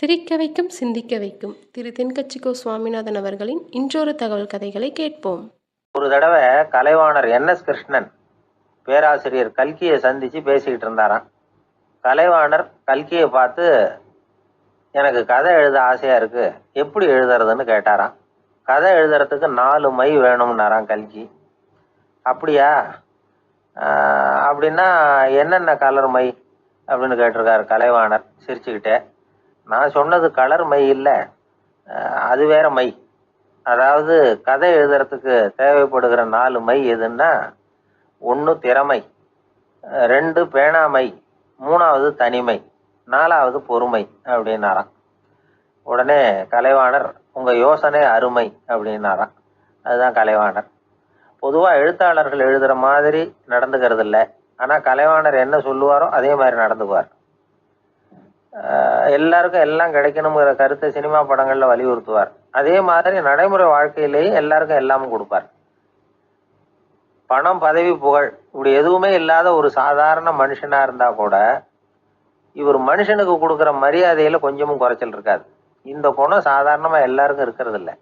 சிரிக்க வைக்கும் சிந்திக்க வைக்கும். திரு தென்கட்சிகோ சுவாமிநாதன் அவர்களின் இன்றொரு தகவல் கதைகளை கேட்போம். ஒரு தடவை கலைவாணர் என். எஸ். கிருஷ்ணன் பேராசிரியர் கல்கியை சந்திச்சு பேசிக்கிட்டு இருந்தாராம். கலைவாணர் கல்கியை பார்த்து எனக்கு கதை எழுத ஆசையா இருக்கு. எப்படி எழுதுறதுன்னு கேட்டாராம். கதை எழுதுறதுக்கு நாலு மை வேணும்னாராம் கல்கி. அப்படியா? அப்படின்னா என்னென்ன கலர் மை? அப்படின்னு கேட்டிருக்காரு கலைவாணர் சிரிச்சுக்கிட்டே. நான் சொன்னது கலர் மை இல்லை. அது வேற மை. அதாவது கதை எழுதுறதுக்கு தேவைப்படுகிற நாலு மை எதுன்னா ஒன்று திறமை ரெண்டு பேணாமை மூணாவது தனிமை நாலாவது பொறுமை அப்படின்னாராம். உடனே கலைவாணர் உங்கள் யோசனை அருமை அப்படின்னாராம். அதுதான் கலைவாணர். பொதுவாக எழுத்தாளர்கள் எழுதுகிற மாதிரி நடந்துக்கிறது இல்லை ஆனால் கலைவாணர் என்ன சொல்லுவாரோ அதே மாதிரி நடந்துக்குவார். எல்லாருக்கும் எல்லாம் கிடைக்கணுங்கிற கருத்தை சினிமா படங்கள்ல வலியுறுத்துவார். அதே மாதிரி நடைமுறை வாழ்க்கையிலேயே எல்லாருக்கும் எல்லாமும் கொடுப்பார். பணம் பதவி புகழ் இப்படி எதுவுமே இல்லாத ஒரு சாதாரண மனுஷனா இருந்தா கூட இவர் மனுஷனுக்கு கொடுக்குற மரியாதையில கொஞ்சமும் குறைச்சல் இருக்காது. இந்த குணம் சாதாரணமா எல்லாருக்கும் இருக்கிறது இல்ல.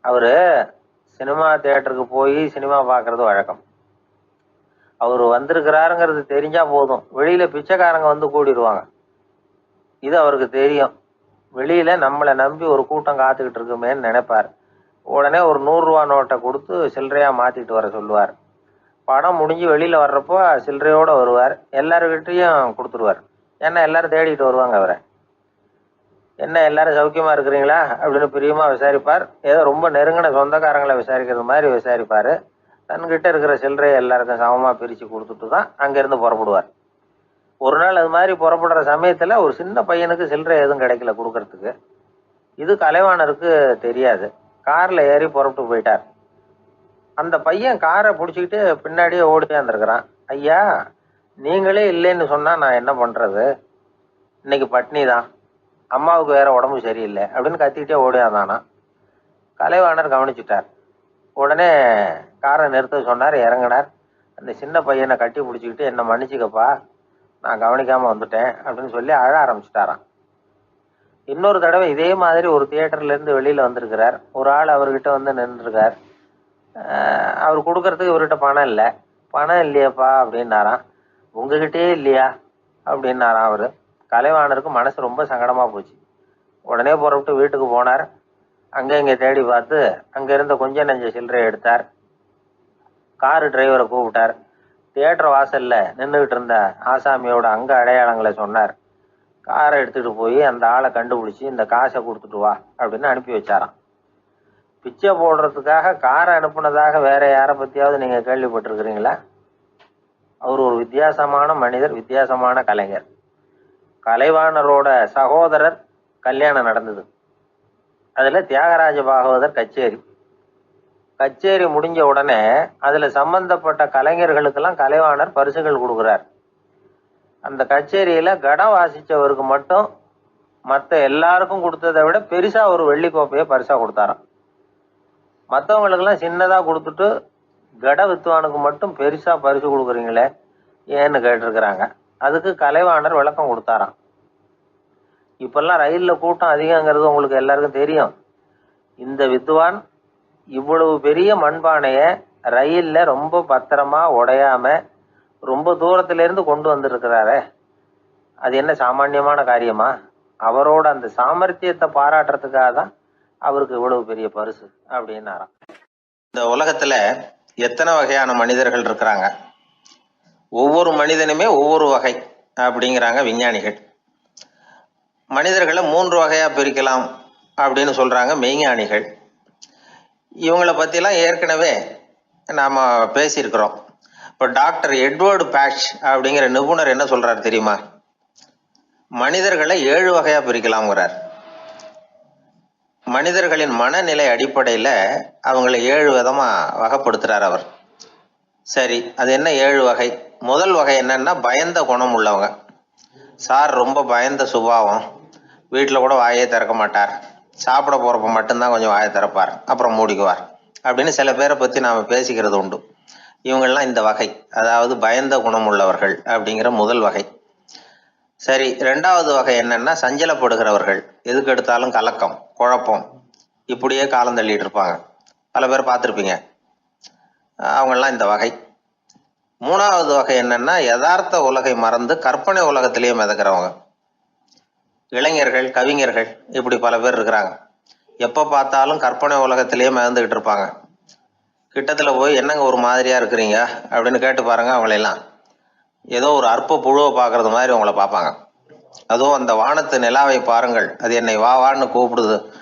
அவரு சினிமா தியேட்டருக்கு போய் சினிமா பார்க்கறது வழக்கம். அவர் வந்திருக்கிறாருங்கிறது தெரிஞ்சா போதும். வெளியில பிச்சைக்காரங்க வந்து கூடிடுவாங்க. இது அவருக்கு தெரியும். வெளியில நம்மளை நம்பி ஒரு கூட்டம் காத்துக்கிட்டு இருக்குமேன்னு நினைப்பார். உடனே ஒரு நூறுரூவா நோட்டை கொடுத்து சில்லறையா மாத்திட்டு வர சொல்லுவார். படம் முடிஞ்சு வெளியில வர்றப்போ சில்லறையோட வருவார். எல்லாருக்கிட்டையும் கொடுத்துருவார். ஏன்னா எல்லாரும் தேடிட்டு வருவாங்க அவரை. என்ன எல்லாரும் சௌக்கியமா இருக்கிறீங்களா? அப்படின்னு பிரியமா விசாரிப்பார். ஏதோ ரொம்ப நெருங்கின சொந்தக்காரங்களை விசாரிக்கிறது மாதிரி விசாரிப்பாரு. தன்கிட்ட இருக்கிற சில்லறையை எல்லாருக்கும் சமமா பிரிச்சு கொடுத்துட்டு தான் அங்கிருந்து புறப்படுவார். ஒரு நாள் அது மாதிரி புறப்படுற சமயத்தில் ஒரு சின்ன பையனுக்கு சில்லறை எதுவும் கிடைக்கல கொடுக்கறதுக்கு. இது கலைவாணருக்கு தெரியாது. காரில் ஏறி புறப்பட்டு போயிட்டார். அந்த பையன் காரை பிடிச்சிக்கிட்டு பின்னாடியே ஓடியாந்துருக்கிறான் ஐயா நீங்களே இல்லைன்னு சொன்னால் நான் என்ன பண்ணுறது இன்னைக்கு பட்னி தான். அம்மாவுக்கு வேற உடம்பு சரியில்லை. அப்படின்னு கத்திக்கிட்டே ஓடியாந்தானா கலைவாணர் கவனிச்சுட்டார். உடனே காரை நிறுத்த சொன்னார் இறங்கினார். அந்த சின்ன பையனை கட்டி பிடிச்சிக்கிட்டு என்னை மன்னிச்சுக்கப்பா. நான் கவனிக்காமல் வந்துட்டேன் அப்படின்னு சொல்லி அழ ஆரம்பிச்சிட்டாராம். இன்னொரு தடவை இதே மாதிரி ஒரு தியேட்டர்லேருந்து வெளியில் வந்திருக்கிறார். ஒரு ஆள் அவர்கிட்ட வந்து நின்றுருக்கார். அவர் கொடுக்கறதுக்கு இவர்கிட்ட பணம் இல்லை. பணம் இல்லையாப்பா அப்படின்னாராம். உங்ககிட்டயே இல்லையா? அப்படின்னாராம் அவர். கலைவாணருக்கு மனசு ரொம்ப சங்கடமாக போச்சு. உடனே புறப்பட்டு வீட்டுக்கு போனார். அங்கே இங்கே தேடி பார்த்து அங்கே இருந்த கொஞ்சம் நெஞ்ச சில்லறை எடுத்தார். காரு டிரைவரை கூப்பிட்டார். தியேட்டர் வாசல்ல நின்றுகிட்டு இருந்த ஆசாமியோட அங்க அடையாளங்களை சொன்னார். காரை எடுத்துட்டு போய் அந்த ஆளை கண்டுபிடிச்சி இந்த காசை கொடுத்துட்டு வா அப்படின்னு அனுப்பி வச்சாராம். பிச்சை போடுறதுக்காக காரை அனுப்புனதாக வேற யாரை பத்தியாவது நீங்க கேள்விப்பட்டிருக்கிறீங்களா? அவர் ஒரு வித்தியாசமான மனிதர் வித்தியாசமான கலைஞர். கலைவாணரோட சகோதரர் கல்யாணம் நடந்தது. அதுல தியாகராஜ பாகவதர் கச்சேரி. கச்சேரி முடிஞ்ச உடனே அதுல சம்பந்தப்பட்ட கலைஞர்களுக்கெல்லாம் கலைவாணர் பரிசுகள் கொடுக்குறார். அந்த கச்சேரியில கடம் வாசிச்சவருக்கு மட்டும் மற்ற எல்லாருக்கும் கொடுத்ததை விட பெருசா ஒரு வெள்ளி கோப்பையை பரிசா கொடுத்தாராம். மற்றவங்களுக்கெல்லாம் சின்னதா கொடுத்துட்டு கட வித்துவானுக்கு மட்டும் பெருசா பரிசு கொடுக்குறீங்களே ஏன்னு கேட்டிருக்கிறாங்க. அதுக்கு கலைவாணர் விளக்கம் கொடுத்தாராம். இப்பெல்லாம் ரயிலில் கூட்டம் அதிகங்கிறது உங்களுக்கு எல்லாருக்கும் தெரியும். இந்த வித்வான் இவ்வளவு பெரிய மண்பானைய ரயில்ல ரொம்ப பத்திரமா உடையாம ரொம்ப தூரத்துல இருந்து கொண்டு வந்திருக்கிறாரே. அது என்ன சாமானியமான காரியமா? அவரோட அந்த சாமர்த்தியத்தை பாராட்டுறதுக்காக தான் அவருக்கு இவ்வளவு பெரிய பரிசு அப்படின்னாராம். இந்த உலகத்துல எத்தனை வகையான மனிதர்கள் இருக்கிறாங்க? ஒவ்வொரு மனிதனுமே ஒவ்வொரு வகை அப்படிங்கிறாங்க விஞ்ஞானிகள். மனிதர்களை மூன்று வகையா பிரிக்கலாம் அப்படின்னு சொல்றாங்க மெய்ஞானிகள். இவங்களை பற்றிலாம் ஏற்கனவே நாம் பேசியிருக்கிறோம். இப்போ டாக்டர் எட்வர்டு பேட்ச் அப்படிங்கிற நிபுணர் என்ன சொல்கிறார் தெரியுமா? மனிதர்களை ஏழு வகையாக பிரிக்கலாம்ங்கிறார். மனிதர்களின் மனநிலை அடிப்படையில் அவங்களை ஏழு விதமாக வகைப்படுத்துகிறார் அவர். சரி அது என்ன ஏழு வகை? முதல் வகை என்னன்னா பயந்த குணம் உள்ளவங்க. சார் ரொம்ப பயந்த சுபாவம். வீட்டில் கூட வாயே திறக்க மாட்டார். சாப்பிட போறப்ப மட்டும்தான் கொஞ்சம் வாயை திறப்பார். அப்புறம் மூடிக்குவார். அப்படின்னு சில பேரை பத்தி நாம பேசிக்கிறது உண்டு. இவங்கெல்லாம் இந்த வகை. அதாவது பயந்த குணம் உள்ளவர்கள் அப்படிங்கிற முதல் வகை. சரி ரெண்டாவது வகை என்னன்னா சஞ்சலப்படுகிறவர்கள். எதுக்கு எடுத்தாலும் கலக்கம் குழப்பம். இப்படியே காலம் தள்ளிட்டு இருப்பாங்க. பல பேர் பார்த்துருப்பீங்க. அவங்கெல்லாம் இந்த வகை. மூணாவது வகை என்னன்னா யதார்த்த உலகை மறந்து கற்பனை உலகத்திலேயே மிதக்கிறவங்க. இளைஞர்கள் கவிஞர்கள் இப்படி பல பேர் இருக்கிறாங்க. எப்போ பார்த்தாலும் கற்பனை உலகத்திலேயே மிதந்துக்கிட்டு இருப்பாங்க. கிட்டத்தில் போய் என்னங்க ஒரு மாதிரியாக இருக்கிறீங்க? அப்படின்னு கேட்டு பாருங்கள் அவங்களெல்லாம். ஏதோ ஒரு அற்ப புழுவை பார்க்குறது மாதிரி உங்களை பார்ப்பாங்க. அதுவும் அந்த வானத்து நிலாவை பாருங்கள். அது என்னை வா வான்னு கூப்பிடுது.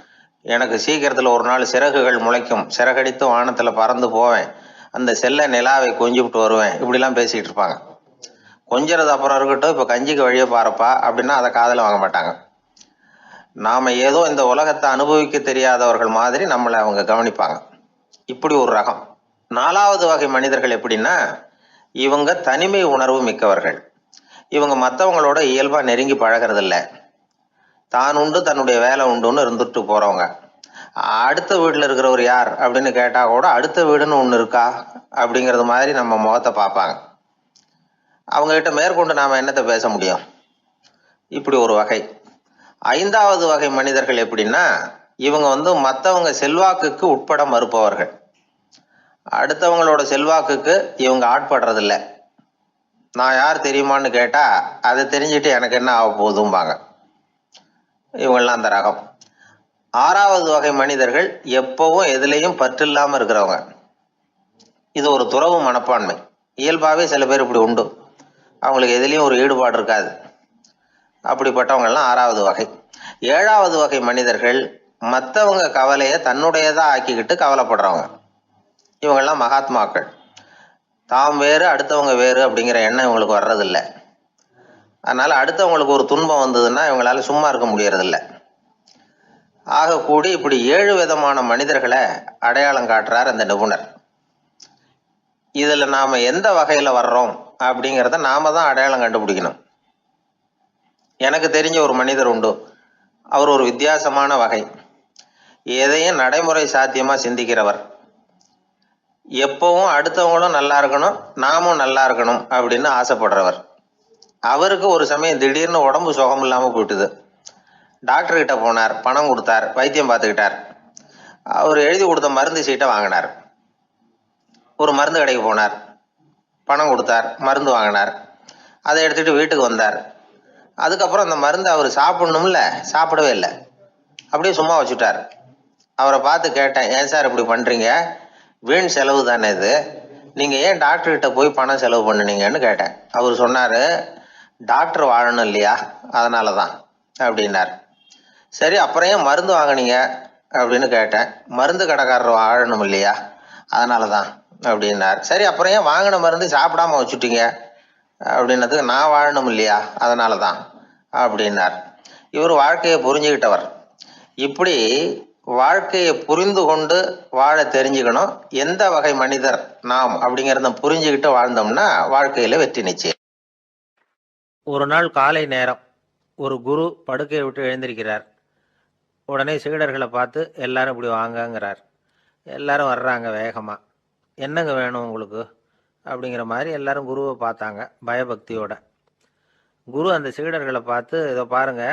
எனக்கு சீக்கிரத்தில் ஒரு நாள் சிறகுகள் முளைக்கும். சிறகடித்து வானத்தில் பறந்து போவேன். அந்த செல்ல நிலாவை கொஞ்சிவிட்டு வருவேன். இப்படிலாம் பேசிக்கிட்டு இருப்பாங்க. கொஞ்சிறது அப்புறம் இருக்கட்டும் இப்போ கஞ்சிக்கு வழியே பாருப்பா அப்படின்னா அதை காதில் வாங்க மாட்டாங்க. நாம் ஏதோ இந்த உலகத்தை அனுபவிக்க தெரியாதவர்கள் மாதிரி நம்மளை அவங்க கவனிப்பாங்க. இப்படி ஒரு ரகம். நாலாவது வகை மனிதர்கள் எப்படின்னா இவங்க தனிமை உணர்வு மிக்கவர்கள். இவங்க மற்றவங்களோட இயல்பாக நெருங்கி பழகிறதில்ல. தான் உண்டு தன்னுடைய வேலை உண்டுன்னு இருந்துட்டு போகிறவங்க அடுத்த வீட்டில் இருக்கிறவர் யார் அப்படின்னு கேட்டால் கூட அடுத்த வீடுன்னு ஒன்று இருக்கா அப்படிங்கிறது மாதிரி நம்ம முகத்தை பார்ப்பாங்க. அவங்ககிட்ட மேற்கொண்டு நாம் என்னத்தை பேச முடியும்? இப்படி ஒரு வகை. ஐந்தாவது வகை மனிதர்கள் எப்படின்னா இவங்க வந்து மற்றவங்க செல்வாக்குக்கு உட்பட மறுப்பவர்கள். அடுத்தவங்களோட செல்வாக்குக்கு இவங்க ஆட்படுறதில்ல. நான் யார் தெரியுமான்னு கேட்டால் அதை தெரிஞ்சுட்டு எனக்கு என்ன ஆக போகுதும்பாங்க. இவங்கெல்லாம் அந்த ரகம். ஆறாவது வகை மனிதர்கள் எப்பவும் எதுலேயும் பற்று இல்லாமல் இருக்கிறவங்க. இது ஒரு துறவு மனப்பான்மை. இயல்பாகவே சில பேர் இப்படி உண்டு. அவங்களுக்கு எதுலேயும் ஒரு ஈடுபாடு இருக்காது. அப்படிப்பட்டவங்கெல்லாம் ஆறாவது வகை. ஏழாவது வகை மனிதர்கள் மற்றவங்க கவலையை தன்னுடையதாக ஆக்கிக்கிட்டு கவலைப்படுறவங்க. இவங்கெல்லாம் மகாத்மாக்கள். தாம் வேறு அடுத்தவங்க வேறு அப்படிங்கிற எண்ணம் இவங்களுக்கு வர்றதில்ல. அதனால் அடுத்தவங்களுக்கு ஒரு துன்பம் வந்ததுன்னா இவங்களால சும்மா இருக்க முடியறதில்ல. ஆக கூடி இப்படி ஏழு விதமான மனிதர்களை அடையாளம் காட்டுறார் அந்த நிபுணர். இதில் நாம் எந்த வகையில் வர்றோம்? அப்படிங்கிறத நாம தான் அடையாளம் கண்டுபிடிக்கணும். எனக்கு தெரிஞ்ச ஒரு மனிதர் உண்டு. அவர் ஒரு வித்தியாசமான வகை. எதையும் நடைமுறை சாத்தியமாக சிந்திக்கிறவர். எப்பவும் அடுத்தவங்களும் நல்லா இருக்கணும் நாமும் நல்லா இருக்கணும் அப்படின்னு ஆசைப்படுறவர். அவருக்கு ஒரு சமயம் திடீர்னு உடம்பு சுகம் இல்லாமல் போயிட்டுது. டாக்டர்கிட்ட போனார் பணம் கொடுத்தார் வைத்தியம் பார்த்துக்கிட்டார். அவர் எழுதி கொடுத்த மருந்து சீட்டை வாங்கினார். ஒரு மருந்து கடைக்கு போனார். பணம் கொடுத்தார் மருந்து வாங்கினார். அதை எடுத்துகிட்டு வீட்டுக்கு வந்தார். அதுக்கப்புறம் அந்த மருந்து அவர் சாப்பிடணும்ல சாப்பிடவே இல்லை. அப்படியே சும்மா வச்சுட்டார். அவரை பார்த்து கேட்டேன் ஏன் சார் இப்படி பண்ணுறீங்க வீண் செலவு தானே இது. நீங்கள் ஏன் டாக்டர்கிட்ட போய் பணம் செலவு பண்ணுனீங்கன்னு கேட்டேன். அவர் சொன்னார் டாக்டர் வாழணும் இல்லையா? அதனால தான் அப்படின்னார். சரி அப்புறம் ஏன் மருந்து வாங்கினீங்க? அப்படின்னு கேட்டேன். மருந்து கடைக்காரர் வாழணும் இல்லையா? அதனால தான். அப்படின்னார். சரி அப்புறம் ஏன் வாங்கின மருந்து சாப்பிடாம வச்சுட்டீங்க? அப்படின்னதுக்கு நான் வாழணும் இல்லையா? அதனால தான் அப்படின்னார். இவர் வாழ்க்கையை புரிஞ்சுக்கிட்டவர். இப்படி வாழ்க்கையை புரிந்து கொண்டு வாழ தெரிஞ்சுக்கணும். எந்த வகை மனிதர் நாம் அப்படிங்கிறத புரிஞ்சுக்கிட்டு வாழ்ந்தோம்னா வாழ்க்கையில வெற்றி நிச்சயம். ஒரு நாள் காலை நேரம் ஒரு குரு படுக்கையை விட்டு எழுந்திருக்கிறார். உடனே சீடர்களை பார்த்து எல்லாரும் இப்படி வாங்கங்கிறார். எல்லாரும் வர்றாங்க வேகமாக என்னங்க வேணும் உங்களுக்கு? அப்படிங்கிற மாதிரி எல்லாரும் குருவை பார்த்தாங்க பயபக்தியோட. குரு அந்த சீடர்களை பார்த்து இதை பாருங்க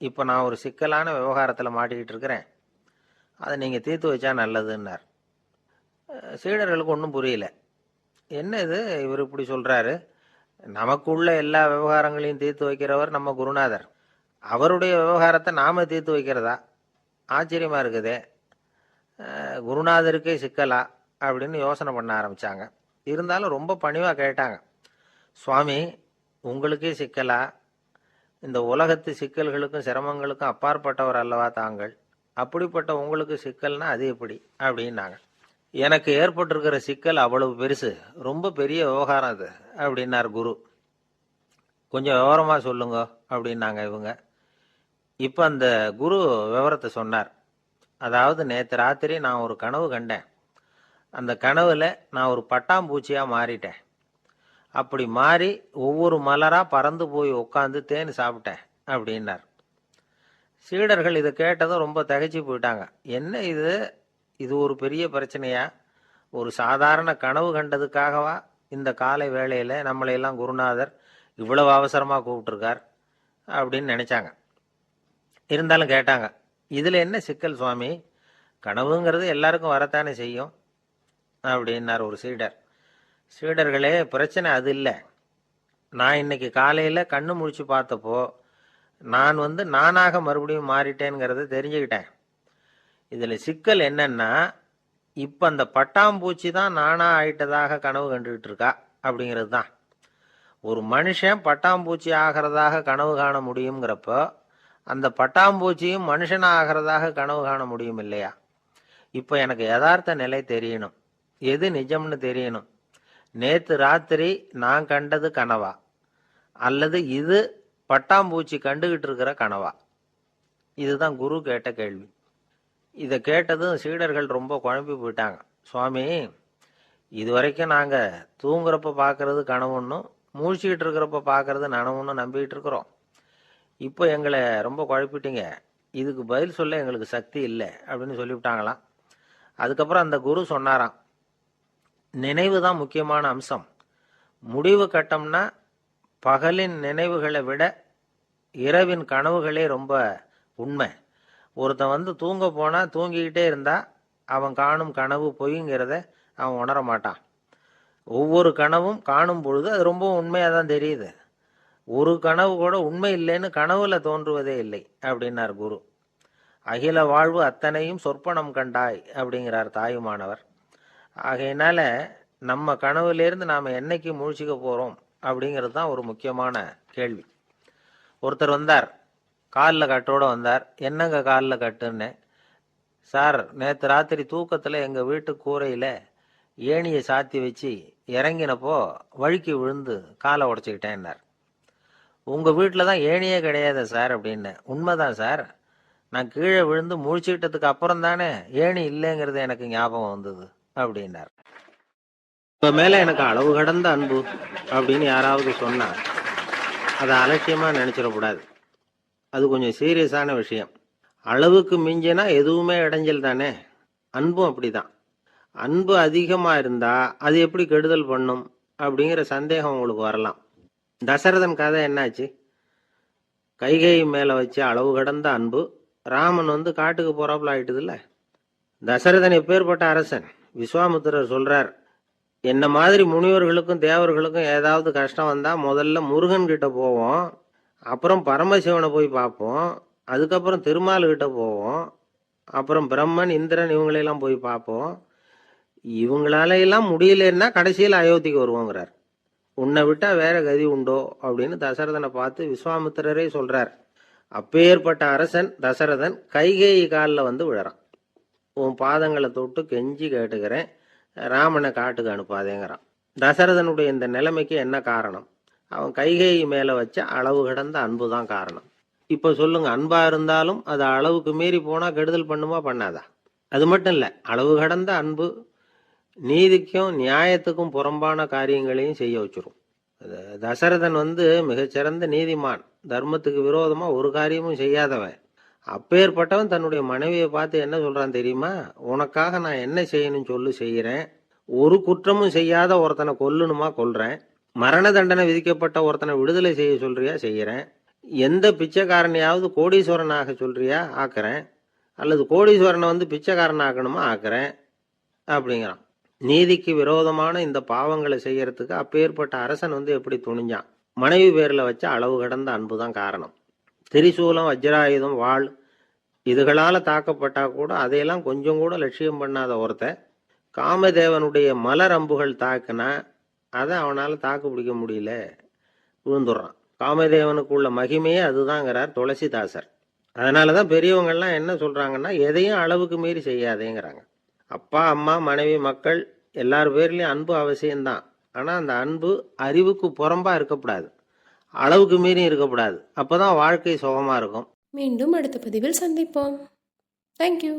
இப்போ நான் ஒரு சிக்கலான விவகாரத்தில் மாட்டிக்கிட்டு இருக்கிறேன். அதை நீங்கள் தீர்த்து வச்சா நல்லதுன்னார். சீடர்களுக்கு ஒன்றும் புரியல. என்ன இது? இவர் இப்படி சொல்கிறாரு நமக்குள்ள எல்லா விவகாரங்களையும் தீர்த்து வைக்கிறவர் நம்ம குருநாதர். அவருடைய விவகாரத்தை நாம தீர்த்து வைக்கிறதா? ஆச்சரியமாக இருக்குதே. குருநாதருக்கே சிக்கலா? அப்படின்னு யோசனை பண்ண ஆரம்பிச்சாங்க. இருந்தாலும் ரொம்ப பணிவாக கேட்டாங்க. சுவாமி உங்களுக்கே சிக்கலா? இந்த உலகத்து சிக்கல்களுக்கும் சிரமங்களுக்கும் அப்பாற்பட்டவர் அல்லவா தாங்கள்? அப்படிப்பட்ட உங்களுக்கு சிக்கல்னா அது எப்படி? அப்படின்னாங்க. எனக்கு ஏற்பட்டிருக்கிற சிக்கல் அவ்வளவு பெருசு. ரொம்ப பெரிய விவகாரம் அது அப்படின்னார் குரு. கொஞ்சம் விவரமாக சொல்லுங்க அப்படின்னாங்க இவங்க. இப்போ அந்த குரு விவரத்தை சொன்னார். அதாவது நேற்று ராத்திரி நான் ஒரு கனவு கண்டேன். அந்த கனவுல நான் ஒரு பட்டாம்பூச்சியாக மாறிட்டேன். அப்படி மாறி ஒவ்வொரு மலராக பறந்து போய் உட்காந்து தேன் சாப்பிட்டேன் அப்படின்னார். சீடர்கள் இதை கேட்டதும் ரொம்ப தகைச்சு போயிட்டாங்க. என்ன இது? இது ஒரு பெரிய பிரச்சனையா? ஒரு சாதாரண கனவு கண்டதுக்காகவா? இந்த காலை வேளையில் நம்மளையெல்லாம் குருநாதர் இவ்வளவு அவசரமாக கூப்பிட்டுருக்கார் அப்படின்னு நினச்சாங்க. இருந்தாலும் கேட்டாங்க இதில் என்ன சிக்கல் சுவாமி? கனவுங்கிறது எல்லாருக்கும் வரத்தானே செய்யும். அப்படின்னார் ஒரு சீடர். சீடர்களே பிரச்சனை அது இல்லை. நான் இன்னைக்கு காலையில் கண்ணு முழிச்சு பார்த்தப்போ நான் வந்து நானாக மறுபடியும் மாறிட்டேங்கிறத தெரிஞ்சுக்கிட்டேன். இதில் சிக்கல் என்னன்னா இப்போ அந்த பட்டாம்பூச்சி தான் நானாக ஆயிட்டதாக கனவு கண்டுகிட்டு இருக்கா? அப்படிங்கிறது தான். ஒரு மனுஷன் பட்டாம்பூச்சி ஆகிறதாக கனவு காண முடியுங்கிறப்போ அந்த பட்டாம்பூச்சியும் மனுஷனாகிறதாக கனவு காண முடியும் இல்லையா? இப்போ எனக்கு யதார்த்த நிலை தெரியணும். எது நிஜம்னு தெரியணும். நேற்று ராத்திரி நான் கண்டது கனவா. அல்லது இது பட்டாம்பூச்சி கண்டுகிட்டு இருக்கிற கனவா. இதுதான் குரு கேட்ட கேள்வி. இதை கேட்டதும் சீடர்கள் ரொம்ப குழம்பி போயிட்டாங்க. சுவாமி இது வரைக்கும் நாங்கள் தூங்குறப்ப பார்க்கறது கனவுன்னும் மூழ்கிட்டு இருக்கிறப்ப பார்க்கறது நனவுன்னு நம்பிக்கிட்டு இருக்கிறோம். இப்போ எங்களை ரொம்ப குழப்பிட்டீங்க. இதுக்கு பதில் சொல்ல எங்களுக்கு சக்தி இல்லை அப்படின்னு சொல்லிவிட்டாங்களாம். அதுக்கப்புறம் அந்த குரு சொன்னாராம். நினைவு தான் முக்கியமான அம்சம். முடிவு கட்டம்னா பகலின் நினைவுகளை விட இரவின் கனவுகளே ரொம்ப உண்மை. ஒருத்தன் வந்து தூங்க போனால் தூங்கிக்கிட்டே இருந்தா அவன் காணும் கனவு பொய்ங்கிறத அவன் உணர மாட்டான். ஒவ்வொரு கனவும் காணும் பொழுது அது ரொம்ப உண்மையாக தான் தெரியுது. ஒரு கனவு கூட உண்மை இல்லைன்னு கனவுல தோன்றுவதே இல்லை அப்படின்னார் குரு. அகில வாழ்வு அத்தனையும் சொற்பனம் கண்டாய் அப்படிங்கிறார் தாயுமானவர். ஆகையினால நம்ம கனவுலேருந்து நாம் என்னைக்கு முழிச்சிக்க போகிறோம் அப்படிங்கிறது தான் ஒரு முக்கியமான கேள்வி. ஒருத்தர் வந்தார் காலில் கட்டோட வந்தார். என்னங்க காலில் கட்டுன்னு? சார் நேற்று ராத்திரி தூக்கத்தில் எங்கள் வீட்டு கூரையில் ஏணியை சாத்தி வச்சு இறங்கினப்போ வழுக்கி விழுந்து காலை உடச்சிக்கிட்டேன்னார் உங்கள் வீட்டில் தான் ஏணியே கிடையாது சார் அப்படின்னு. உண்மைதான் சார். நான் கீழே விழுந்து முழிச்சுக்கிட்டதுக்கு அப்புறம் தானே ஏணி இல்லைங்கிறது எனக்கு ஞாபகம் வந்தது. அப்படின்னார். இப்போ மேலே எனக்கு அளவு கடந்த அன்பு அப்படின்னு யாராவது சொன்னா அதை அலட்சியமாக நினைச்சிடக்கூடாது. அது கொஞ்சம் சீரியஸான விஷயம். அளவுக்கு மிஞ்சினா எதுவுமே இடைஞ்சல் தானே? அன்பும் அப்படிதான். அன்பு அதிகமாக இருந்தால் அது எப்படி கெடுதல் பண்ணும்? அப்படிங்கிற சந்தேகம் உங்களுக்கு வரலாம். தசரதன் கதை என்னாச்சு? கைகை மேலே வச்சு அளவு கடந்த அன்பு ராமன் வந்து காட்டுக்கு போறாப்புல ஆயிட்டுதுல்ல? தசரதன் எப்பேற்பட்ட அரசன்? விஸ்வாமுத்திரர் சொல்றார் என்ன மாதிரி முனிவர்களுக்கும் தேவர்களுக்கும் ஏதாவது கஷ்டம் வந்தால் முதல்ல முருகன் கிட்ட போவோம் அப்புறம் பரமசிவனை போய் பார்ப்போம் அதுக்கப்புறம் திருமால் கிட்ட போவோம் அப்புறம் பிரம்மன் இந்திரன் இவங்களையெல்லாம் போய் பார்ப்போம். இவங்களால எல்லாம் முடியலன்னா கடைசியில் அயோத்திக்கு வருவோங்கிறார். உன்னை விட்டா வேற கதி உண்டோ? அப்படின்னு தசரதனை பார்த்து விஸ்வாமித்திரரே சொல்றார். அப்பேற்பட்ட அரசன் தசரதன் கைகேயி காலில் வந்து விழறான். உன் பாதங்களை தொட்டு கெஞ்சி கேட்டுக்கிறேன். ராமனை காட்டுக்கு அனுப்பாதேங்கிறான். தசரதனுடைய இந்த நிலைமைக்கு என்ன காரணம்? அவன் கைகை மேலே வச்ச அளவு கடந்த அன்பு தான் காரணம். இப்போ சொல்லுங்க அன்பா இருந்தாலும் அது அளவுக்கு மீறி போனால் கெடுதல் பண்ணுமா பண்ணாதா? அது மட்டும் இல்லை அளவு கடந்த அன்பு நீதிக்கும் நியாயத்துக்கும் புறம்பான காரியங்களையும் செய்ய வச்சிரும். தசரதன் வந்து மிகச்சிறந்த நீதிமான். தர்மத்துக்கு விரோதமாக ஒரு காரியமும் செய்யாதவன். அப்பேற்பட்டவன் தன்னுடைய மனைவியை பார்த்து என்ன சொல்கிறான் தெரியுமா? உனக்காக நான் என்ன செய்யணும்னு சொல்லு செய்கிறேன். ஒரு குற்றமும் செய்யாத ஒருத்தனை கொல்லணுமா கொல்றேன். மரண தண்டனை விதிக்கப்பட்ட ஒருத்தனை விடுதலை செய்ய சொல்றியா? செய்கிறேன். எந்த பிச்சைக்காரனையாவது கோடீஸ்வரன் ஆக சொல்றியா? ஆக்குறேன். அல்லது கோடீஸ்வரனை வந்து பிச்சைக்காரன் ஆக்கணுமா ஆக்குறேன். அப்படிங்கிறான். நீதிக்கு விரோதமான இந்த பாவங்களை செய்யறதுக்கு அப்பேற்பட்ட அரசன் வந்து எப்படி துணிஞ்சான்? மனைவி பேரில் வச்ச அளவு கடந்த அன்பு தான் காரணம். திரிசூலம் வஜ்ராயுதம் வாழ் இதுகளால் தாக்கப்பட்டா கூட அதையெல்லாம் கொஞ்சம் கூட லட்சியம் பண்ணாத ஒருத்த காமதேவனுடைய மலர் அம்புகள் தாக்குனா அதை அவனால் தாக்கு பிடிக்க முடியல. விழுந்துடுறான். காமதேவனுக்கு உள்ள மகிமையே அதுதாங்கிறார் துளசிதாசர். அதனாலதான் பெரியவங்கள்லாம் என்ன சொல்கிறாங்கன்னா எதையும் அளவுக்கு மீறி செய்யாதேங்கிறாங்க. அப்பா அம்மா மனைவி மக்கள் எல்லார் பேர்லேயும் அன்பு அவசியம்தான். ஆனால் அந்த அன்பு அறிவுக்கு புறம்பாக இருக்கக்கூடாது. அளவுக்கு மீறி இருக்கக்கூடாது. அப்பதான் வாழ்க்கை சுகமாக இருக்கும். மீண்டும் அடுத்த பதிவில் சந்திப்போம். தேங்க்யூ